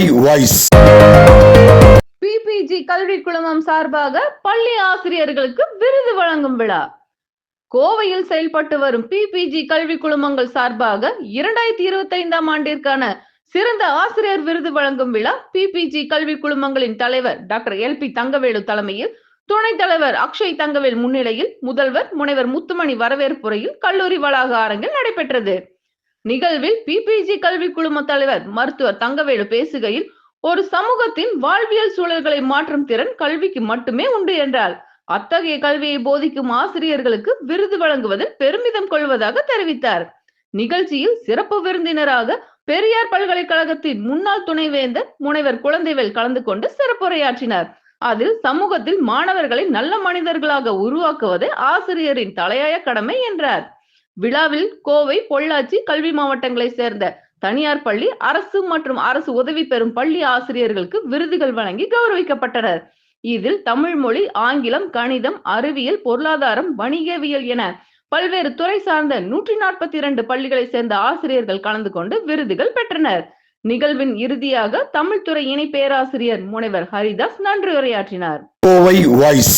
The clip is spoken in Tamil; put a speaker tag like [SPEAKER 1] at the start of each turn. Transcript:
[SPEAKER 1] கோவை வாய்ஸ்
[SPEAKER 2] பிபிஜி கல்வி குழுமம் சார்பாக பள்ளி ஆசிரியர்களுக்கு விருது வழங்கும் விழா. கோவையில் செயல்பட்டு வரும் பிபிஜி கல்வி குழுமங்கள் சார்பாக இரண்டாயிரத்தி இருபத்தி ஐந்தாம் ஆண்டிற்கான சிறந்த ஆசிரியர் விருது வழங்கும் விழா பிபிஜி கல்வி குழுமங்களின் தலைவர் டாக்டர் எல் பி தங்கவேலு தலைமையில் துணைத் தலைவர் அக்ஷய் தங்கவேல் முன்னிலையில் முதல்வர் முனைவர் முத்துமணி வரவேற்புரையில் கல்லூரி வளாக அரங்கில் நடைபெற்றது. நிகழ்வில் பிபிஜி கல்வி குழும தலைவர் மருத்துவர் தங்கவேலு பேசுகையில் ஒரு சமூகத்தின் வாழ்வியல் சூழல்களை மாற்றும் திறன் கல்விக்கு மட்டுமே உண்டு என்றார். அத்தகைய கல்வியை போதிக்கும் ஆசிரியர்களுக்கு விருது வழங்குவதில் பெருமிதம் கொள்வதாக தெரிவித்தார். நிகழ்ச்சியில் சிறப்பு விருந்தினராக பெரியார் பல்கலைக்கழகத்தின் முன்னாள் துணைவேந்தர் முனைவர் குழந்தைவேல் கலந்து கொண்டு சிறப்புரையாற்றினார். அதில் சமூகத்தில் மாணவர்களை நல்ல மனிதர்களாக உருவாக்குவது ஆசிரியரின் தலையாய கடமை என்றார். விழாவில் கோவை பொள்ளாச்சி கல்வி மாவட்டங்களைச் சேர்ந்த தனியார் பள்ளி அரசு மற்றும் அரசு உதவி பெறும் பள்ளி ஆசிரியர்களுக்கு விருதுகள் வழங்கி கௌரவிக்கப்பட்டனர். இதில் தமிழ் மொழி ஆங்கிலம் கணிதம் அறிவியல் பொருளாதாரம் வணிகவியல் என பல்வேறு துறை சார்ந்த நூற்றி நாற்பத்தி இரண்டு பள்ளிகளை சேர்ந்த ஆசிரியர்கள் கலந்து கொண்டு விருதுகள் பெற்றனர். நிகழ்வின் இறுதியாக தமிழ்துறை இணை பேராசிரியர் முனைவர் ஹரிதாஸ் நன்றி உரையாற்றினார்.
[SPEAKER 1] கோவை வாய்ஸ்.